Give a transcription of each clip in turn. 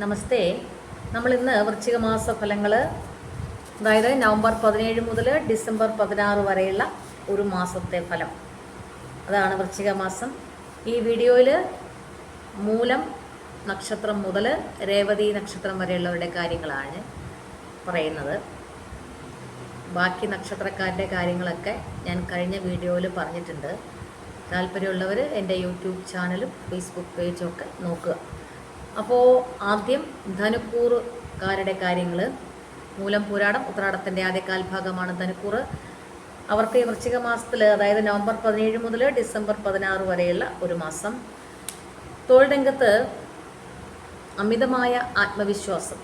നമസ്തേ. നമ്മളിന്ന് വൃശ്ചിക മാസ ഫലങ്ങൾ അതായത് നവംബർ പതിനേഴ് മുതൽ ഡിസംബർ പതിനാറ് വരെയുള്ള ഒരു മാസത്തെ ഫലം. അതാണ് വൃശ്ചിക മാസം ഈ വീഡിയോയിൽ മൂലം നക്ഷത്രം മുതൽ രേവതി നക്ഷത്രം വരെയുള്ളവരുടെ കാര്യങ്ങളാണ് പറയുന്നത്. ബാക്കി നക്ഷത്രക്കാരുടെ കാര്യങ്ങളൊക്കെ ഞാൻ കഴിഞ്ഞ വീഡിയോയിൽ പറഞ്ഞിട്ടുണ്ട്. താല്പര്യമുള്ളവർ എന്റെ യൂട്യൂബ് ചാനലും ഫേസ്ബുക്ക് പേജും ഒക്കെ നോക്കുക. അപ്പോൾ ആദ്യം ധനുക്കൂറുകാരുടെ കാര്യങ്ങൾ മൂലം പുരാടം ഉത്രാടത്തിന്റെ ആദ്യ കാൽഭാഗമാണ് ധനുക്കൂറ്. അവർക്ക് ഈ വൃശ്ചിക മാസത്തിൽ അതായത് നവംബർ പതിനേഴ് മുതൽ ഡിസംബർ പതിനാറ് വരെയുള്ള ഒരു മാസം. തൊഴിൽ രംഗത്ത് അമിതമായ ആത്മവിശ്വാസം.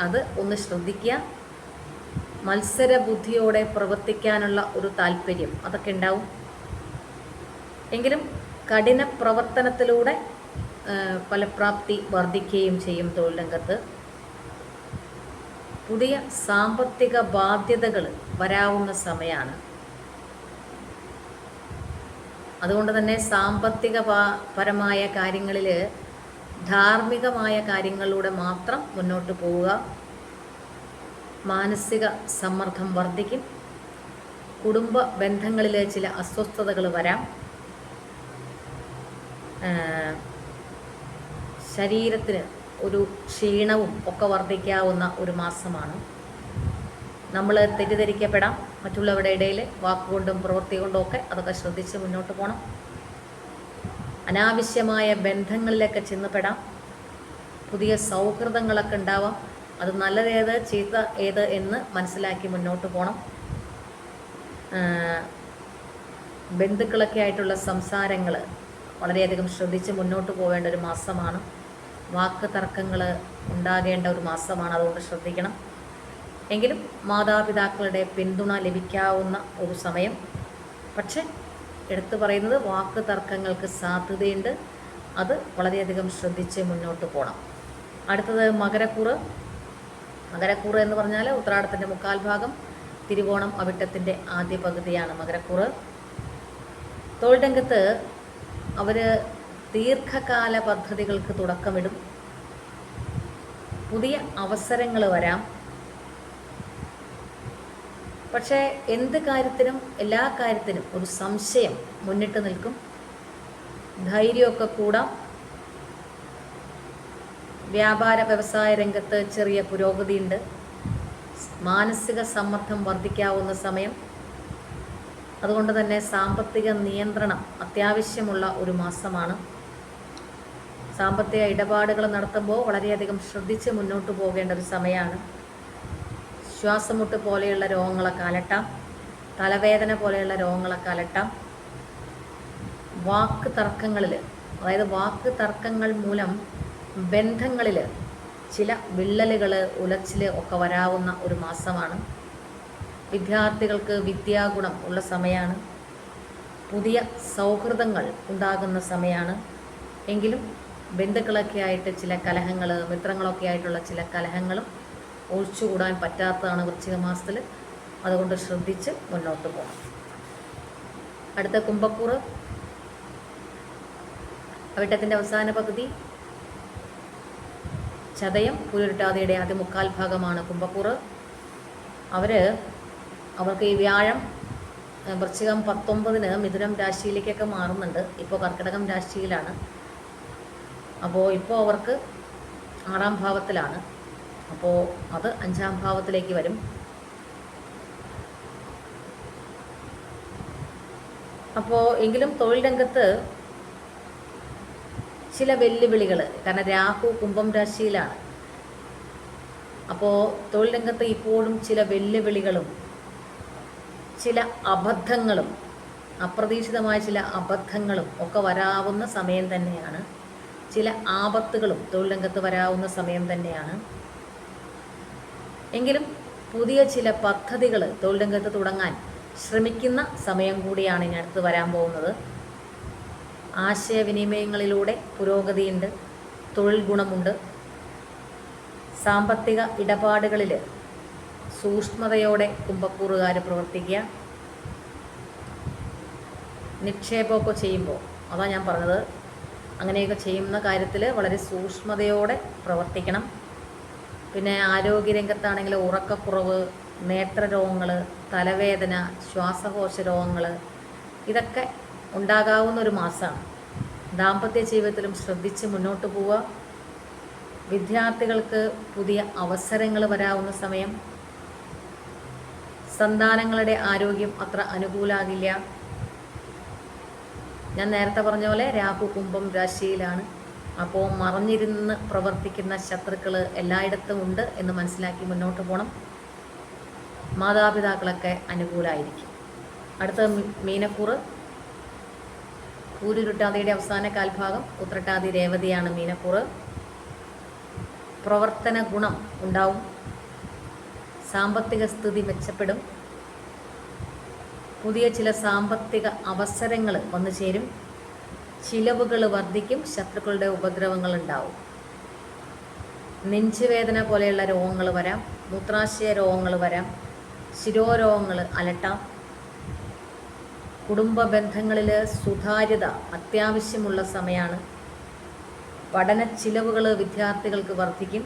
അത് ഒന്ന് ശ്രദ്ധിക്കുക. മത്സര ബുദ്ധിയോടെ പ്രവർത്തിക്കാനുള്ള ഒരു താല്പര്യം അതൊക്കെ ഉണ്ടാവും. എങ്കിലും കഠിന പ്രവർത്തനത്തിലൂടെ ഫലപ്രാപ്തി വർദ്ധിക്കുകയും ചെയ്യും തൊഴിൽ രംഗത്ത് പുതിയ സാമ്പത്തിക ബാധ്യതകൾ വരാവുന്ന സമയമാണ് അതുകൊണ്ട് തന്നെ സാമ്പത്തിക പരമായ കാര്യങ്ങളിൽ ധാർമ്മികമായ കാര്യങ്ങളിലൂടെ മാത്രം മുന്നോട്ട് പോവുക. മാനസിക സമ്മർദ്ദം വർദ്ധിക്കും. കുടുംബ ബന്ധങ്ങളിൽ ചില അസ്വസ്ഥതകൾ വരാം. ശരീരത്തിന് ഒരു ക്ഷീണവും ഒക്കെ വർദ്ധിക്കാവുന്ന ഒരു മാസമാണ്. നമ്മൾ തെറ്റിദ്ധരിക്കപ്പെടാം. മറ്റുള്ളവരുടെ ഇടയിൽ വാക്കുകൊണ്ടും പ്രവൃത്തി കൊണ്ടും ഒക്കെ അതൊക്കെ ശ്രദ്ധിച്ച് മുന്നോട്ട് പോകണം അനാവശ്യമായ ബന്ധങ്ങളിലൊക്കെ ചെന്നപ്പെടാം. പുതിയ സൗഹൃദങ്ങളൊക്കെ ഉണ്ടാവാം. അത് നല്ലതേത് ചീത്ത ഏത് എന്ന് മനസ്സിലാക്കി മുന്നോട്ട് പോകണം ബന്ധുക്കളൊക്കെ ആയിട്ടുള്ള സംസാരങ്ങൾ വളരെയധികം ശ്രദ്ധിച്ച് മുന്നോട്ട് പോവേണ്ട ഒരു മാസമാണ്. വാക്ക് തർക്കങ്ങൾ ഉണ്ടാകേണ്ട ഒരു മാസമാണ്. അതുകൊണ്ട് ശ്രദ്ധിക്കണം. എങ്കിലും മാതാപിതാക്കളുടെ പിന്തുണ ലഭിക്കാവുന്ന ഒരു സമയം. പക്ഷേ എടുത്തു പറയുന്നത് വാക്ക് തർക്കങ്ങൾക്ക് സാധ്യതയുണ്ട്. അത് വളരെയധികം ശ്രദ്ധിച്ച് മുന്നോട്ട് പോകണം അടുത്തത് മകരക്കൂറ്. മകരക്കൂറ് എന്ന് പറഞ്ഞാൽ ഉത്രാടത്തിന്റെ മുക്കാൽ ഭാഗം തിരുവോണം അവിട്ടത്തിന്റെ ആദ്യ പകുതിയാണ് മകരക്കൂറ്. തൊഴിൽ രംഗത്ത് അവർ ദീർഘകാല പദ്ധതികൾക്ക് തുടക്കമിടും. പുതിയ അവസരങ്ങൾ വരാം. പക്ഷേ എന്ത് കാര്യത്തിനും എല്ലാ കാര്യത്തിനും ഒരു സംശയം മുന്നിട്ട് നിൽക്കും. ധൈര്യമൊക്കെ കൂടാം. വ്യാപാര വ്യവസായ രംഗത്ത് ചെറിയ പുരോഗതിയുണ്ട്. മാനസിക സമ്മർദ്ദം വർദ്ധിക്കാവുന്ന സമയം. അതുകൊണ്ട് തന്നെ സാമ്പത്തിക നിയന്ത്രണം അത്യാവശ്യമുള്ള ഒരു മാസമാണ്. സാമ്പത്തിക ഇടപാടുകൾ നടത്തുമ്പോൾ വളരെയധികം ശ്രദ്ധിച്ച് മുന്നോട്ട് പോകേണ്ട ഒരു സമയമാണ്. ശ്വാസമുട്ട് പോലെയുള്ള രോഗങ്ങളൊക്കെ അലട്ടാം തലവേദന പോലെയുള്ള രോഗങ്ങളൊക്കെ അലട്ടാം വാക്ക് തർക്കങ്ങളിൽ അതായത് വാക്ക് തർക്കങ്ങൾ മൂലം ബന്ധങ്ങളിൽ ചില വിള്ളലുകൾ ഉലച്ചിൽ ഒക്കെ വരാവുന്ന ഒരു മാസമാണ്. വിദ്യാർത്ഥികൾക്ക് വിദ്യാഗുണം ഉള്ള സമയമാണ്. പുതിയ സൗഹൃദങ്ങൾ ഉണ്ടാകുന്ന സമയമാണ്. എങ്കിലും ബന്ധുക്കളൊക്കെ ആയിട്ട് ചില കലഹങ്ങൾ മിത്രങ്ങളൊക്കെ ആയിട്ടുള്ള ചില കലഹങ്ങളും ഒഴിച്ചുകൂടാൻ പറ്റാത്തതാണ് വൃശ്ചിക മാസത്തിൽ അതുകൊണ്ട് ശ്രദ്ധിച്ച് മുന്നോട്ട് പോകണം അടുത്ത കുംഭക്കൂറ് അവിട്ടത്തിന്റെ അവസാന പകുതി. ചതയം പുലരുട്ടാതയുടെ ആദ്യ മുക്കാൽ ഭാഗമാണ് കുംഭക്കൂറ് അവർ അവർക്ക് ഈ വ്യാഴം വൃശ്ചികം പത്തൊമ്പതിന് മിഥുനം രാശിയിലേക്കൊക്കെ മാറുന്നുണ്ട്. ഇപ്പോൾ കർക്കിടകം രാശിയിലാണ്. അപ്പോൾ ഇപ്പോൾ അവർക്ക് ആറാം ഭാവത്തിലാണ്. അപ്പോൾ അത് അഞ്ചാം ഭാവത്തിലേക്ക് വരും. അപ്പോൾ എങ്കിലും തൊഴിൽ രംഗത്ത് ചില വെല്ലുവിളികൾ കാരണം രാഹു കുംഭം രാശിയിലാണ്. അപ്പോൾ തൊഴിൽ രംഗത്ത് ഇപ്പോഴും ചില വെല്ലുവിളികളും ചില അബദ്ധങ്ങളും അപ്രതീക്ഷിതമായ ചില അബദ്ധങ്ങളും ഒക്കെ വരാവുന്ന സമയം തന്നെയാണ് ചില ആപത്തുകളും തൊഴിൽ രംഗത്ത് വരാവുന്ന സമയം തന്നെയാണ്. എങ്കിലും പുതിയ ചില പദ്ധതികൾ തൊഴിൽ രംഗത്ത് തുടങ്ങാൻ ശ്രമിക്കുന്ന സമയം കൂടിയാണ് ഇനി അടുത്ത് വരാൻ പോകുന്നത്. ആശയവിനിമയങ്ങളിലൂടെ പുരോഗതിയുണ്ട് തൊഴിൽ ഗുണമുണ്ട്. സാമ്പത്തിക ഇടപാടുകളിൽ സൂക്ഷ്മതയോടെ കുംഭക്കൂറുകാർ പ്രവർത്തിക്കുക. നിക്ഷേപമൊക്കെ ചെയ്യുമ്പോൾ അതാണ് ഞാൻ പറഞ്ഞത് അങ്ങനെയൊക്കെ ചെയ്യുന്ന കാര്യത്തിൽ വളരെ സൂക്ഷ്മതയോടെ പ്രവർത്തിക്കണം. പിന്നെ ആരോഗ്യരംഗത്താണെങ്കിൽ ഉറക്കക്കുറവ് നേത്രരോഗങ്ങൾ തലവേദന ശ്വാസകോശ രോഗങ്ങൾ ഇതൊക്കെ ഉണ്ടാകാവുന്ന ഒരു മാസമാണ് ദാമ്പത്യ ജീവിതത്തിലും ശ്രദ്ധിച്ച് മുന്നോട്ട് പോവുക. വിദ്യാർത്ഥികൾക്ക് പുതിയ അവസരങ്ങൾ വരാവുന്ന സമയം. സന്താനങ്ങളുടെ ആരോഗ്യം അത്ര അനുകൂലാകില്ല. ഞാൻ നേരത്തെ പറഞ്ഞ പോലെ രാഹു കുംഭം രാശിയിലാണ്. അപ്പോൾ മറഞ്ഞിരുന്ന് പ്രവർത്തിക്കുന്ന ശത്രുക്കൾ എല്ലായിടത്തും ഉണ്ട് എന്ന് മനസ്സിലാക്കി മുന്നോട്ട് പോകണം മാതാപിതാക്കളൊക്കെ അനുകൂലമായിരിക്കും അടുത്ത മീനക്കൂറ്. പൂരുരുട്ടാതിയുടെ അവസാന കാൽഭാഗം ഉത്രട്ടാതി രേവതിയാണ് മീനക്കൂറ്. പ്രവർത്തന ഗുണം ഉണ്ടാവും. സാമ്പത്തിക സ്ഥിതി മെച്ചപ്പെടും. പുതിയ ചില സാമ്പത്തിക അവസരങ്ങൾ വന്നു ചേരും. ചിലവുകൾ വർദ്ധിക്കും ശത്രുക്കളുടെ ഉപദ്രവങ്ങൾ ഉണ്ടാവും. നെഞ്ചുവേദന പോലെയുള്ള രോഗങ്ങൾ വരാം മൂത്രാശയ രോഗങ്ങൾ വരാം ശിരോരോഗങ്ങൾ അലട്ടാം. കുടുംബ ബന്ധങ്ങളിൽ സുതാര്യത അത്യാവശ്യമുള്ള സമയമാണ്. പഠന ചിലവുകൾ വിദ്യാർത്ഥികൾക്ക് വർദ്ധിക്കും.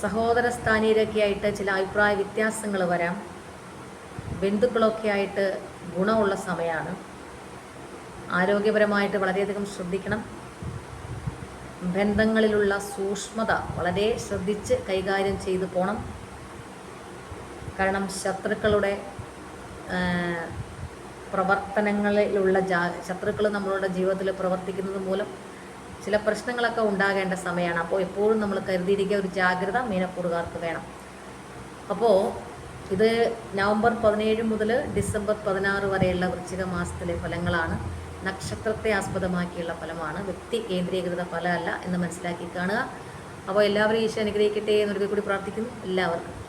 സഹോദര സ്ഥാനീയരൊക്കെയായിട്ട് ചില അഭിപ്രായ വ്യത്യാസങ്ങൾ വരാം. ബന്ധുക്കളൊക്കെ ആയിട്ട് ഗുണമുള്ള സമയമാണ് ആരോഗ്യപരമായിട്ട് വളരെയധികം ശ്രദ്ധിക്കണം. ബന്ധങ്ങളിലുള്ള സൂക്ഷ്മത വളരെ ശ്രദ്ധിച്ച് കൈകാര്യം ചെയ്തു പോകണം കാരണം ശത്രുക്കളുടെ പ്രവർത്തനങ്ങളിലുള്ള ജാ ശത്രുക്കൾ നമ്മളുടെ ജീവിതത്തിൽ പ്രവർത്തിക്കുന്നത് മൂലം ചില പ്രശ്നങ്ങളൊക്കെ ഉണ്ടാകേണ്ട സമയമാണ് അപ്പോൾ എപ്പോഴും നമ്മൾ കരുതിയിരിക്കുക ഒരു ജാഗ്രത മീനക്കൂറുകാർക്ക് വേണം. അപ്പോൾ ഇത് നവംബർ പതിനേഴ് മുതൽ ഡിസംബർ പതിനാറ് വരെയുള്ള വൃശ്ചിക മാസത്തിലെ ഫലങ്ങളാണ്. നക്ഷത്രത്തെ ആസ്പദമാക്കിയുള്ള ഫലമാണ്. വ്യക്തി കേന്ദ്രീകൃത ഫലമല്ല എന്ന് മനസ്സിലാക്കി കാണുക. അപ്പോൾ എല്ലാവരും ഈശോ അനുഗ്രഹിക്കട്ടെ എന്നൊരിക്കൽ കൂടി പ്രാർത്ഥിക്കുന്നു. എല്ലാവർക്കും